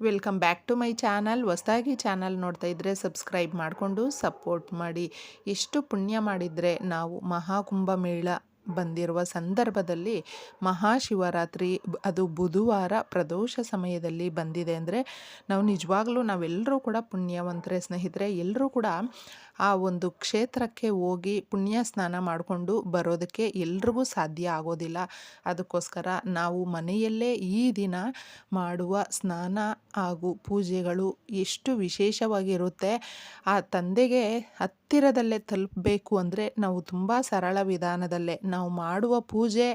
Welcome back to my channel. ಹೊಸದಾಗಿ channel ನೋಡ್ತಾ ಇದ್ದರೆ ಸಬ್ಸ್ಕ್ರೈಬ್ ಮಾಡಿಕೊಂಡು ಸಪೋರ್ಟ್ ಮಾಡಿ. ಎಷ್ಟು ಪುಣ್ಯ ಮಾಡಿದರೆ ನಾವು ಮಹಾಕುಂಭ ಮೇಳ ಬಂದಿರುವ ಸಂದರ್ಭದಲ್ಲಿ ಮಹಾಶಿವರಾತ್ರಿ ಅದು ಬುಧವಾರ ಪ್ರದೋಷ ಸಮಯದಲ್ಲಿ ಬಂದಿದೆ ಅಂದರೆ ನಾವು ನಿಜವಾಗ್ಲೂ ನಾವೆಲ್ಲರೂ ಕೂಡ ಪುಣ್ಯವಂತರೇ ಸ್ನೇಹಿತರೆ, ಎಲ್ಲರೂ ಕೂಡ ಆ ಒಂದು ಕ್ಷೇತ್ರಕ್ಕೆ ಹೋಗಿ ಪುಣ್ಯ ಸ್ನಾನ ಮಾಡಿಕೊಂಡು ಬರೋದಕ್ಕೆ ಎಲ್ರಿಗೂ ಸಾಧ್ಯ ಆಗೋದಿಲ್ಲ. ಅದಕ್ಕೋಸ್ಕರ ನಾವು ಮನೆಯಲ್ಲೇ ಈ ದಿನ ಮಾಡುವ ಸ್ನಾನ ಹಾಗೂ ಪೂಜೆಗಳು ಎಷ್ಟು ವಿಶೇಷವಾಗಿರುತ್ತೆ, ಆ ತಂದೆಗೆ ಹತ್ತಿರದಲ್ಲೇ ತಲುಪಬೇಕು ಅಂದರೆ ನಾವು ತುಂಬ ಸರಳ ವಿಧಾನದಲ್ಲೇ ನಾವು ಮಾಡುವ ಪೂಜೆ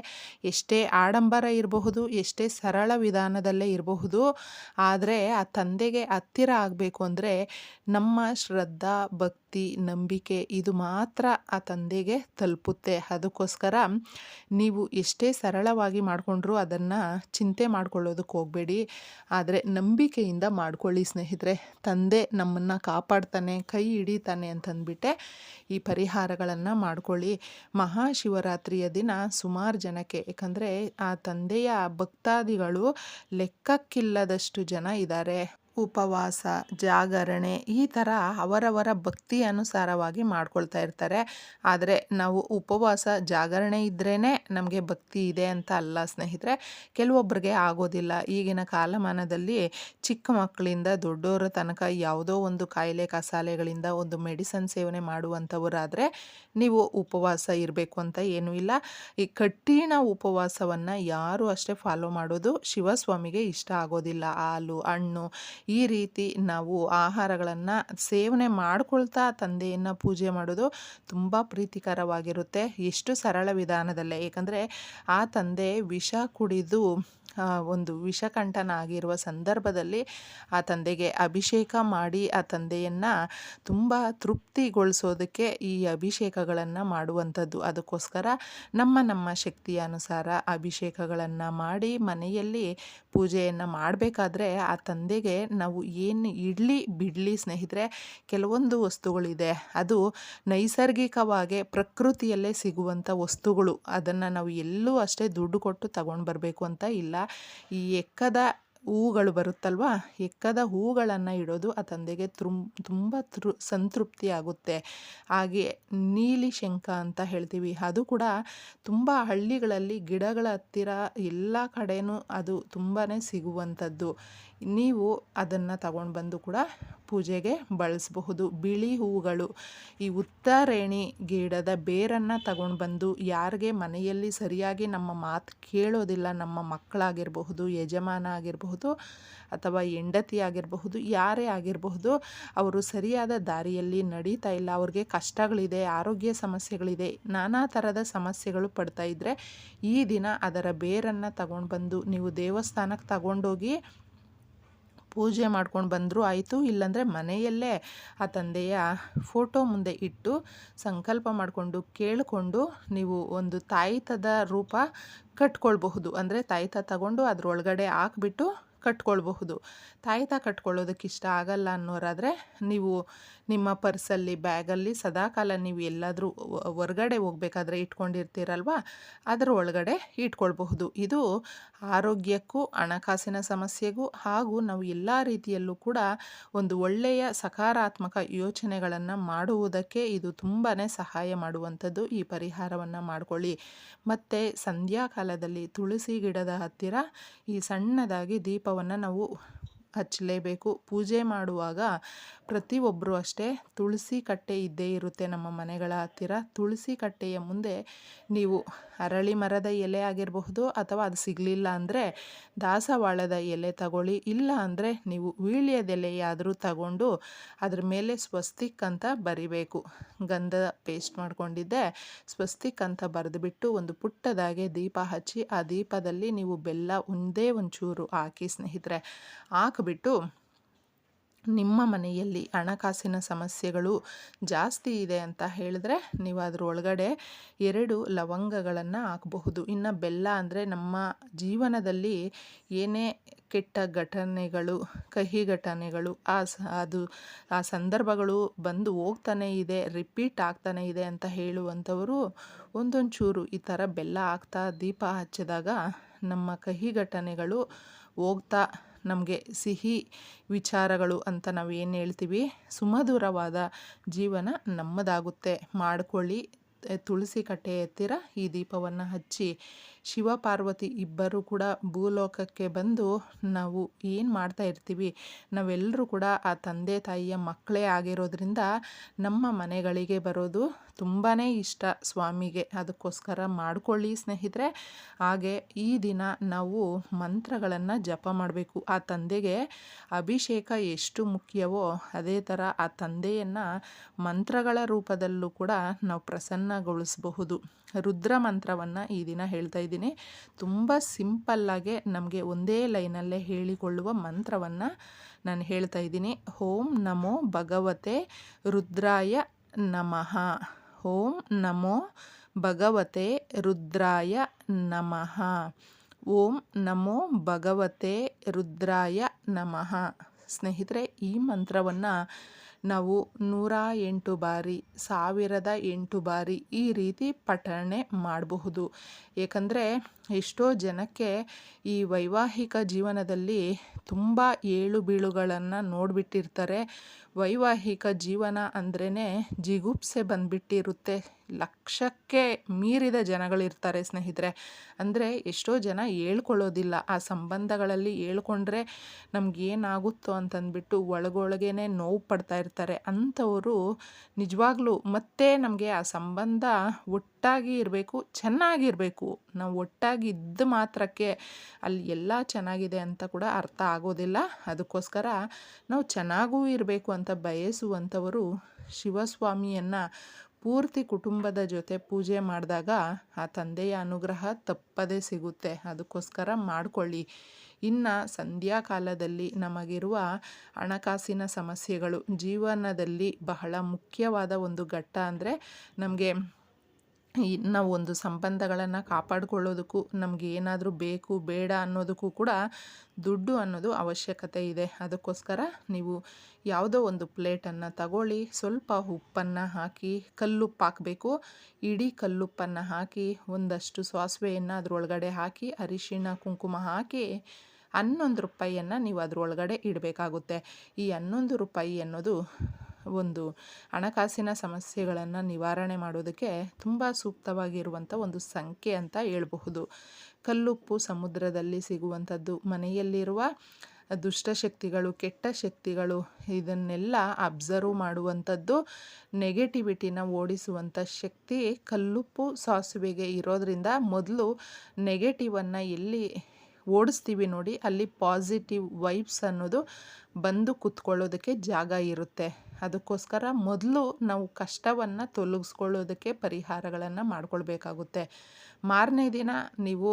ಎಷ್ಟೇ ಆಡಂಬರ ಇರಬಹುದು, ಎಷ್ಟೇ ಸರಳ ವಿಧಾನದಲ್ಲೇ ಇರಬಹುದು, ಆದರೆ ಆ ತಂದೆಗೆ ಹತ್ತಿರ ಆಗಬೇಕು ಅಂದರೆ ನಮ್ಮ ಶ್ರದ್ಧಾ, ಭಕ್ತಿ, ನಂಬಿಕೆ ಇದು ಮಾತ್ರ ಆ ತಂದೆಗೆ ತಲುಪುತ್ತೆ. ಅದಕ್ಕೋಸ್ಕರ ನೀವು ಎಷ್ಟೇ ಸರಳವಾಗಿ ಮಾಡಿಕೊಂಡ್ರೂ ಅದನ್ನು ಚಿಂತೆ ಮಾಡ್ಕೊಳ್ಳೋದಕ್ಕೆ ಹೋಗಬೇಡಿ. ಆದರೆ ನಂಬಿಕೆಯಿಂದ ಮಾಡ್ಕೊಳ್ಳಿ ಸ್ನೇಹಿತರೆ. ತಂದೆ ನಮ್ಮನ್ನು ಕಾಪಾಡ್ತಾನೆ, ಕೈ ಹಿಡಿತಾನೆ ಅಂತಂದ್ಬಿಟ್ಟೆ ಈ ಪರಿಹಾರಗಳನ್ನು ಮಾಡ್ಕೊಳ್ಳಿ. ಮಹಾಶಿವರಾತ್ರಿಯ ದಿನ ಸುಮಾರು ಜನಕ್ಕೆ ಏಕೆಂದರೆ ಆ ತಂದೆಯ ಭಕ್ತಾದಿಗಳು ಲೆಕ್ಕಕ್ಕಿಲ್ಲದಷ್ಟು ಜನ ಇದ್ದಾರೆ. ಉಪವಾಸ, ಜಾಗರಣೆ ಈ ಥರ ಅವರವರ ಭಕ್ತಿ ಅನುಸಾರವಾಗಿ ಮಾಡ್ಕೊಳ್ತಾ ಇರ್ತಾರೆ. ಆದರೆ ನಾವು ಉಪವಾಸ, ಜಾಗರಣೆ ಇದ್ರೇ ನಮಗೆ ಭಕ್ತಿ ಇದೆ ಅಂತ ಅಲ್ಲ ಸ್ನೇಹಿತರೆ. ಕೆಲವೊಬ್ಬರಿಗೆ ಆಗೋದಿಲ್ಲ. ಈಗಿನ ಕಾಲಮಾನದಲ್ಲಿ ಚಿಕ್ಕ ಮಕ್ಕಳಿಂದ ದೊಡ್ಡವರ ತನಕ ಯಾವುದೋ ಒಂದು ಕಾಯಿಲೆ, ಕಸಾಲೆಗಳಿಂದ ಒಂದು ಮೆಡಿಸನ್ ಸೇವನೆ ಮಾಡುವಂಥವರಾದರೆ ನೀವು ಉಪವಾಸ ಇರಬೇಕು ಅಂತ ಏನೂ ಇಲ್ಲ. ಈ ಕಠಿಣ ಉಪವಾಸವನ್ನು ಯಾರು ಅಷ್ಟೇ ಫಾಲೋ ಮಾಡೋದು ಶಿವಸ್ವಾಮಿಗೆ ಇಷ್ಟ ಆಗೋದಿಲ್ಲ. ಹಾಲು, ಹಣ್ಣು ಈ ರೀತಿ ನಾವು ಆಹಾರಗಳನ್ನು ಸೇವನೆ ಮಾಡಿಕೊಳ್ತಾ ತಂದೆಯನ್ನು ಪೂಜೆ ಮಾಡೋದು ತುಂಬ ಪ್ರೀತಿಕರವಾಗಿರುತ್ತೆ. ಎಷ್ಟು ಸರಳ ವಿಧಾನದಲ್ಲೇ. ಏಕೆಂದರೆ ಆ ತಂದೆ ವಿಷ ಕುಡಿದು ಒಂದು ವಿಷಕಂಠನ ಆಗಿರುವ ಸಂದರ್ಭದಲ್ಲಿ ಆ ತಂದೆಗೆ ಅಭಿಷೇಕ ಮಾಡಿ ಆ ತಂದೆಯನ್ನು ತುಂಬ ತೃಪ್ತಿಗೊಳಿಸೋದಕ್ಕೆ ಈ ಅಭಿಷೇಕಗಳನ್ನು ಮಾಡುವಂಥದ್ದು. ಅದಕ್ಕೋಸ್ಕರ ನಮ್ಮ ನಮ್ಮ ಶಕ್ತಿಯ ಅನುಸಾರ ಅಭಿಷೇಕಗಳನ್ನು ಮಾಡಿ ಮನೆಯಲ್ಲಿ ಪೂಜೆಯನ್ನು ಮಾಡಬೇಕಾದ್ರೆ ಆ ತಂದೆಗೆ ನಾವು ಏನು ಇಡಲಿ ಬಿಡಲಿ ಸ್ನೇಹಿತರೆ, ಕೆಲವೊಂದು ವಸ್ತುಗಳಿದೆ. ಅದು ನೈಸರ್ಗಿಕವಾಗಿ ಪ್ರಕೃತಿಯಲ್ಲೇ ಸಿಗುವಂಥ ವಸ್ತುಗಳು. ಅದನ್ನು ನಾವು ಎಲ್ಲೂ ಅಷ್ಟೇ ದುಡ್ಡು ಕೊಟ್ಟು ತಗೊಂಡು ಬರಬೇಕು ಅಂತ ಇಲ್ಲ. ಈ ಎಕ್ಕದ ಹೂಗಳು ಬರುತ್ತಲ್ವಾ? ಎಕ್ಕದ ಹೂಗಳನ್ನು ಇಡೋದು ಆ ತಂದೆಗೆ ತುಂ, ತುಂಬ ತೃ, ಸಂತೃಪ್ತಿ ಆಗುತ್ತೆ. ಹಾಗೆ ನೀಲಿ ಶಂಖ ಅಂತ ಹೇಳ್ತೀವಿ. ಅದು ಕೂಡ ತುಂಬ ಹಳ್ಳಿಗಳಲ್ಲಿ ಗಿಡಗಳ ಹತ್ತಿರ ಎಲ್ಲ ಕಡೆನೂ ಅದು ತುಂಬಾ ಸಿಗುವಂಥದ್ದು. ನೀವು ಅದನ್ನು ತಗೊಂಡು ಬಂದು ಕೂಡ ಪೂಜೆಗೆ ಬಳಸಬಹುದು. ಬಿಳಿ ಹೂಗಳು. ಈ ಉತ್ತರೇಣಿ ಗಿಡದ ಬೇರನ್ನು ತಗೊಂಡು ಬಂದು ಯಾರಿಗೆ ಮನೆಯಲ್ಲಿ ಸರಿಯಾಗಿ ನಮ್ಮ ಮಾತು ಕೇಳೋದಿಲ್ಲ, ನಮ್ಮ ಮಕ್ಕಳಾಗಿರಬಹುದು ಯಜಮಾನ ಆಗಿರಬಹುದು ಅಥವಾ ಹೆಂಡತಿ ಆಗಿರಬಹುದು, ಯಾರೇ ಆಗಿರಬಹುದು, ಅವರು ಸರಿಯಾದ ದಾರಿಯಲ್ಲಿ ನಡೀತಾ ಇಲ್ಲ. ಅವ್ರಿಗೆ ಕಷ್ಟಗಳಿದೆ, ಆರೋಗ್ಯ ಸಮಸ್ಯೆಗಳಿದೆ, ನಾನಾ ಥರದ ಸಮಸ್ಯೆಗಳು ಪಡ್ತಾ ಇದ್ದರೆ ಈ ದಿನ ಅದರ ಬೇರನ್ನು ತಗೊಂಡು ಬಂದು ನೀವು ದೇವಸ್ಥಾನಕ್ಕೆ ತಗೊಂಡೋಗಿ ಪೂಜೆ ಮಾಡ್ಕೊಂಡು ಬಂದರೂ, ಆಯಿತು. ಇಲ್ಲಾಂದರೆ ಮನೆಯಲ್ಲೇ ಆ ತಂದೆಯ ಫೋಟೋ ಮುಂದೆ ಇಟ್ಟು ಸಂಕಲ್ಪ ಮಾಡಿಕೊಂಡು ಕೇಳಿಕೊಂಡು ನೀವು ಒಂದು ತಾಯಿತದ ರೂಪ ಕಟ್ಕೊಳ್ಬಹುದು. ಅಂದರೆ ತಾಯಿತ ತಗೊಂಡು ಅದರೊಳಗಡೆ ಹಾಕ್ಬಿಟ್ಟು ಕಟ್ಕೊಳ್ಬಹುದು. ತಾಯ್ತಾ ಕಟ್ಕೊಳ್ಳೋದಕ್ಕೆ ಇಷ್ಟ ಆಗಲ್ಲ ಅನ್ನೋರಾದರೆ ನೀವು ನಿಮ್ಮ ಪರ್ಸಲ್ಲಿ, ಬ್ಯಾಗಲ್ಲಿ ಸದಾಕಾಲ ನೀವು ಎಲ್ಲಾದರೂ ಹೊರಗಡೆ ಹೋಗ್ಬೇಕಾದ್ರೆ ಇಟ್ಕೊಂಡಿರ್ತೀರಲ್ವ? ಅದರ ಒಳಗಡೆ ಇಟ್ಕೊಳ್ಬಹುದು. ಇದು ಆರೋಗ್ಯಕ್ಕೂ, ಹಣಕಾಸಿನ ಸಮಸ್ಯೆಗೂ ಹಾಗೂ ನಾವು ಎಲ್ಲ ರೀತಿಯಲ್ಲೂ ಕೂಡ ಒಂದು ಒಳ್ಳೆಯ ಸಕಾರಾತ್ಮಕ ಯೋಚನೆಗಳನ್ನು ಮಾಡುವುದಕ್ಕೆ ಇದು ತುಂಬಾ ಸಹಾಯ ಮಾಡುವಂಥದ್ದು ಈ ಪರಿಹಾರವನ್ನು ಮಾಡಿಕೊಳ್ಳಿ. ಮತ್ತು ಸಂಧ್ಯಾಕಾಲದಲ್ಲಿ ತುಳಸಿ ಗಿಡದ ಹತ್ತಿರ ಈ ಸಣ್ಣದಾಗಿ ದೀಪವನ್ನು ನಾವು ಹಚ್ಚಲೇಬೇಕು. ಪೂಜೆ ಮಾಡುವಾಗ ಪ್ರತಿಯೊಬ್ಬರು ಅಷ್ಟೇ ತುಳಸಿ ಕಟ್ಟೆ ಇದ್ದೇ ಇರುತ್ತೆ ನಮ್ಮ ಮನೆಗಳ ಹತ್ತಿರ. ತುಳಸಿ ಕಟ್ಟೆಯ ಮುಂದೆ ನೀವು ಅರಳಿ ಮರದ ಎಲೆ ಆಗಿರಬಹುದು ಅಥವಾ ಅದು ಸಿಗಲಿಲ್ಲ ಅಂದರೆ ದಾಸವಾಳದ ಎಲೆ ತಗೊಳ್ಳಿ. ಇಲ್ಲ ಅಂದರೆ ನೀವು ವೀಳ್ಯದೆಲೆಯಾದರೂ ತಗೊಂಡು ಅದ್ರ ಮೇಲೆ ಸ್ವಸ್ತಿಕ್ ಅಂತ ಬರಿಬೇಕು. ಗಂಧ ಪೇಸ್ಟ್ ಮಾಡಿಕೊಂಡಿದ್ದೆ. ಸ್ವಸ್ತಿಕ್ ಅಂತ ಬರೆದುಬಿಟ್ಟು ಒಂದು ಪುಟ್ಟದಾಗೆ ದೀಪ ಹಚ್ಚಿ ಆ ದೀಪದಲ್ಲಿ ನೀವು ಬೆಲ್ಲ ಒಂದೇ ಒಂಚೂರು ಹಾಕಿ ಸ್ನೇಹಿತರೆ ಹಾಕಿಬಿಟ್ಟು ನಿಮ್ಮ ಮನೆಯಲ್ಲಿ ಹಣಕಾಸಿನ ಸಮಸ್ಯೆಗಳು ಜಾಸ್ತಿ ಇದೆ ಅಂತ ಹೇಳಿದ್ರೆ ನೀವು ಅದ್ರ ಒಳಗಡೆ ಎರಡು ಲವಂಗಗಳನ್ನು ಹಾಕಬಹುದು. ಇನ್ನು ಬೆಲ್ಲ ಅಂದರೆ ನಮ್ಮ ಜೀವನದಲ್ಲಿ ಏನೇ ಕೆಟ್ಟ ಘಟನೆಗಳು, ಕಹಿ ಘಟನೆಗಳು, ಆ ಸ, ಅದು, ಆ ಸಂದರ್ಭಗಳು ಬಂದು ಹೋಗ್ತಾನೆ ಇದೆ, ರಿಪೀಟ್ ಆಗ್ತಾನೆ ಇದೆ ಅಂತ ಹೇಳುವಂಥವರು ಒಂದೊಂದು ಚೂರು ಈ ಥರ ಬೆಲ್ಲ ಹಾಕ್ತಾ ದೀಪ ಹಚ್ಚಿದಾಗ ನಮ್ಮ ಕಹಿ ಘಟನೆಗಳು ಹೋಗ್ತಾ ನಮಗೆ ಸಿಹಿ ವಿಚಾರಗಳು ಅಂತ ನಾವು ಏನು ಹೇಳ್ತೀವಿ? ಸುಮಧುರವಾದ ಜೀವನ ನಮ್ಮದಾಗುತ್ತೆ. ಮಾಡ್ಕೊಳ್ಳಿ, ತುಳಸಿ ಕಟ್ಟೆ ಹತ್ತಿರ ಈ ದೀಪವನ್ನು ಹಚ್ಚಿ. ಶಿವ ಪಾರ್ವತಿ ಇಬ್ಬರು ಕೂಡ ಭೂಲೋಕಕ್ಕೆ ಬಂದು ನಾವು ಏನು ಮಾಡ್ತಾ ಇರ್ತೀವಿ? ನಾವೆಲ್ಲರೂ ಕೂಡ ಆ ತಂದೆ ತಾಯಿಯ ಮಕ್ಕಳೇ ಆಗಿರೋದ್ರಿಂದ ನಮ್ಮ ಮನೆಗಳಿಗೆ ಬರೋದು ತುಂಬಾ ಇಷ್ಟ ಸ್ವಾಮಿಗೆ. ಅದಕ್ಕೋಸ್ಕರ ಮಾಡಿಕೊಳ್ಳಿ ಸ್ನೇಹಿತರೆ. ಹಾಗೆ ಈ ದಿನ ನಾವು ಮಂತ್ರಗಳನ್ನು ಜಪ ಮಾಡಬೇಕು. ಆ ತಂದೆಗೆ ಅಭಿಷೇಕ ಎಷ್ಟು ಮುಖ್ಯವೋ ಅದೇ ಥರ ಆ ತಂದೆಯನ್ನು ಮಂತ್ರಗಳ ರೂಪದಲ್ಲೂ ಕೂಡ ನಾವು ಪ್ರಸನ್ನಗೊಳಿಸಬಹುದು. ರುದ್ರ ಮಂತ್ರವನ್ನು ಈ ದಿನ ಹೇಳ್ತಾ ಇದ್ದೀನಿ. ತುಂಬ ಸಿಂಪಲ್ಲಾಗೆ ನಮಗೆ ಒಂದೇ ಲೈನಲ್ಲೇ ಹೇಳಿಕೊಳ್ಳುವ ಮಂತ್ರವನ್ನು ನಾನು ಹೇಳ್ತಾ ಇದ್ದೀನಿ. ಓಂ ನಮೋ ಭಗವತೆ ರುದ್ರಾಯ ನಮಃ. ಓಂ ನಮೋ ಭಗವತೆ ರುದ್ರಾಯ ನಮಃ. ಓಂ ನಮೋ ಭಗವತೆ ರುದ್ರಾಯ ನಮಃ. ಸ್ನೇಹಿತರೆ, ಈ ಮಂತ್ರವನ್ನು ನಾವು ನೂರ ಎಂಟು ಬಾರಿ ಸಾವಿರದ ಎಂಟು ಬಾರಿ ಈ ರೀತಿ ಪಠಣೆ ಮಾಡಬಹುದು. ಏಕೆಂದರೆ ಎಷ್ಟೋ ಜನಕ್ಕೆ ಈ ವೈವಾಹಿಕ ಜೀವನದಲ್ಲಿ ತುಂಬ ಏಳು ಬೀಳುಗಳನ್ನು ನೋಡಿಬಿಟ್ಟಿರ್ತಾರೆ. ವೈವಾಹಿಕ ಜೀವನ ಅಂದ್ರೇ ಜಿಗುಪ್ಸೆ ಬಂದ್ಬಿಟ್ಟಿರುತ್ತೆ. ಲಕ್ಷಕ್ಕೆ ಮೀರಿದ ಜನಗಳಿರ್ತಾರೆ ಸ್ನೇಹಿತರೆ. ಅಂದರೆ ಎಷ್ಟೋ ಜನ ಹೇಳ್ಕೊಳ್ಳೋದಿಲ್ಲ. ಆ ಸಂಬಂಧಗಳಲ್ಲಿ ಹೇಳ್ಕೊಂಡ್ರೆ ನಮಗೇನಾಗುತ್ತೋ ಅಂತಂದ್ಬಿಟ್ಟು ಒಳಗೊಳಗೇ ನೋವು ಪಡ್ತಾ ಇರ್ತಾರೆ. ಅಂಥವರು ನಿಜವಾಗ್ಲೂ ಮತ್ತೆ ನಮಗೆ ಆ ಸಂಬಂಧ ಒಟ್ಟಾಗಿ ಇರಬೇಕು, ಚೆನ್ನಾಗಿರಬೇಕು. ನಾವು ಒಟ್ಟಾಗಿ ಇದ್ದ ಮಾತ್ರಕ್ಕೆ ಅಲ್ಲಿ ಎಲ್ಲ ಚೆನ್ನಾಗಿದೆ ಅಂತ ಕೂಡ ಅರ್ಥ ಆಗೋದಿಲ್ಲ. ಅದಕ್ಕೋಸ್ಕರ ನಾವು ಚೆನ್ನಾಗೂ ಇರಬೇಕು ಅಂತ ಬಯಸುವಂಥವರು ಶಿವಸ್ವಾಮಿಯನ್ನು ಪೂರ್ತಿ ಕುಟುಂಬದ ಜೊತೆ ಪೂಜೆ ಮಾಡಿದಾಗ ಆ ತಂದೆಯ ಅನುಗ್ರಹ ತಪ್ಪದೇ ಸಿಗುತ್ತೆ. ಅದಕ್ಕೋಸ್ಕರ ಮಾಡಿಕೊಳ್ಳಿ. ಇನ್ನು ಸಂಧ್ಯಾ ಕಾಲದಲ್ಲಿ ನಮಗಿರುವ ಹಣಕಾಸಿನ ಸಮಸ್ಯೆಗಳು ಜೀವನದಲ್ಲಿ ಬಹಳ ಮುಖ್ಯವಾದ ಒಂದು ಘಟ್ಟ ಅಂದರೆ ನಮಗೆ ನಾವು ಒಂದು ಸಂಬಂಧಗಳನ್ನು ಕಾಪಾಡಿಕೊಳ್ಳೋದಕ್ಕೂ ನಮಗೆ ಏನಾದರೂ ಬೇಕು, ಬೇಡ ಅನ್ನೋದಕ್ಕೂ ಕೂಡ ದುಡ್ಡು ಅನ್ನೋದು ಅವಶ್ಯಕತೆ ಇದೆ. ಅದಕ್ಕೋಸ್ಕರ ನೀವು ಯಾವುದೋ ಒಂದು ಪ್ಲೇಟನ್ನು ತಗೊಳ್ಳಿ. ಸ್ವಲ್ಪ ಉಪ್ಪನ್ನು ಹಾಕಿ ಕಲ್ಲುಪ್ಪು ಹಾಕಬೇಕು. ಇಡೀ ಕಲ್ಲುಪ್ಪನ್ನು ಹಾಕಿ ಒಂದಷ್ಟು ಸಾಸಿವೆಯನ್ನು ಅದರೊಳಗಡೆ ಹಾಕಿ, ಅರಿಶಿಣ, ಕುಂಕುಮ ಹಾಕಿ ಹನ್ನೊಂದು ರೂಪಾಯಿಯನ್ನು ನೀವು ಅದರೊಳಗಡೆ ಇಡಬೇಕಾಗುತ್ತೆ. ಈ ಹನ್ನೊಂದು ರೂಪಾಯಿ ಅನ್ನೋದು ಒಂದು ಹಣಕಾಸಿನ ಸಮಸ್ಯೆಗಳನ್ನು ನಿವಾರಣೆ ಮಾಡೋದಕ್ಕೆ ತುಂಬ ಸೂಕ್ತವಾಗಿರುವಂಥ ಒಂದು ಸಂಖ್ಯೆ ಅಂತ ಹೇಳಬಹುದು. ಕಲ್ಲುಪ್ಪು ಸಮುದ್ರದಲ್ಲಿ ಸಿಗುವಂಥದ್ದು, ಮನೆಯಲ್ಲಿರುವ ದುಷ್ಟಶಕ್ತಿಗಳು ಕೆಟ್ಟ ಶಕ್ತಿಗಳು, ಇದನ್ನೆಲ್ಲ ಅಬ್ಸರ್ವ್ ಮಾಡುವಂಥದ್ದು ನೆಗೆಟಿವಿಟಿನ ಓಡಿಸುವಂಥ ಶಕ್ತಿ ಕಲ್ಲುಪ್ಪು ಸಾಸುವೆಗೆ ಇರೋದರಿಂದ ಮೊದಲು ನೆಗೆಟಿವನ್ನು ಎಲ್ಲಿ ಓಡಿಸ್ತೀವಿ ನೋಡಿ, ಅಲ್ಲಿ ಪಾಸಿಟಿವ್ ವೈಬ್ಸ್ ಅನ್ನೋದು ಬಂದು ಕುತ್ಕೊಳ್ಳೋದಕ್ಕೆ ಜಾಗ ಇರುತ್ತೆ. ಅದಕ್ಕೋಸ್ಕರ ಮೊದಲು ನಾವು ಕಷ್ಟವನ್ನು ತೊಲಗಿಸ್ಕೊಳ್ಳೋದಕ್ಕೆ ಪರಿಹಾರಗಳನ್ನು ಮಾಡ್ಕೊಳ್ಬೇಕಾಗುತ್ತೆ. ಮಾರನೇ ದಿನ ನೀವು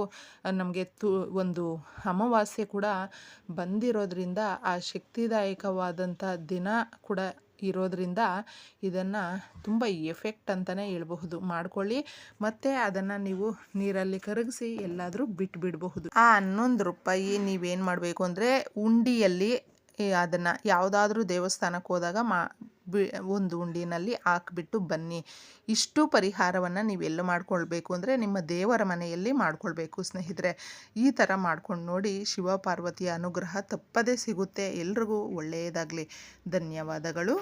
ನಮಗೆ ತು, ಒಂದು ಅಮಾವಾಸ್ಯೆ ಕೂಡ ಬಂದಿರೋದ್ರಿಂದ ಆ ಶಕ್ತಿದಾಯಕವಾದಂಥ ದಿನ ಕೂಡ ಇರೋದ್ರಿಂದ ಇದನ್ನು ತುಂಬ ಎಫೆಕ್ಟ್ ಅಂತಲೇ ಹೇಳ್ಬಹುದು. ಮಾಡ್ಕೊಳ್ಳಿ. ಮತ್ತು ಅದನ್ನು ನೀವು ನೀರಲ್ಲಿ ಕರಗಿಸಿ ಎಲ್ಲಾದರೂ ಬಿಟ್ಬಿಡಬಹುದು. ಆ ಹನ್ನೊಂದು ರೂಪಾಯಿ ನೀವೇನು ಮಾಡಬೇಕು ಅಂದರೆ ಉಂಡಿಯಲ್ಲಿ ಅದನ್ನು ಯಾವುದಾದ್ರೂ ದೇವಸ್ಥಾನಕ್ಕೆ ಹೋದಾಗ ಮಾ ಬಿ, ಒಂದು ಉಂಡಿನಲ್ಲಿ ಹಾಕ್ಬಿಟ್ಟು ಬನ್ನಿ. ಇಷ್ಟು ಪರಿಹಾರವನ್ನು ನೀವೆಲ್ಲ ಮಾಡ್ಕೊಳ್ಬೇಕು ಅಂದರೆ ನಿಮ್ಮ ದೇವರ ಮನೆಯಲ್ಲಿ ಮಾಡ್ಕೊಳ್ಬೇಕು ಸ್ನೇಹಿತರೆ. ಈ ಥರ ಮಾಡ್ಕೊಂಡು ನೋಡಿ ಶಿವ ಪಾರ್ವತಿಯ ಅನುಗ್ರಹ ತಪ್ಪದೇ ಸಿಗುತ್ತೆ. ಎಲ್ರಿಗೂ ಒಳ್ಳೆಯದಾಗಲಿ ಧನ್ಯವಾದಗಳು.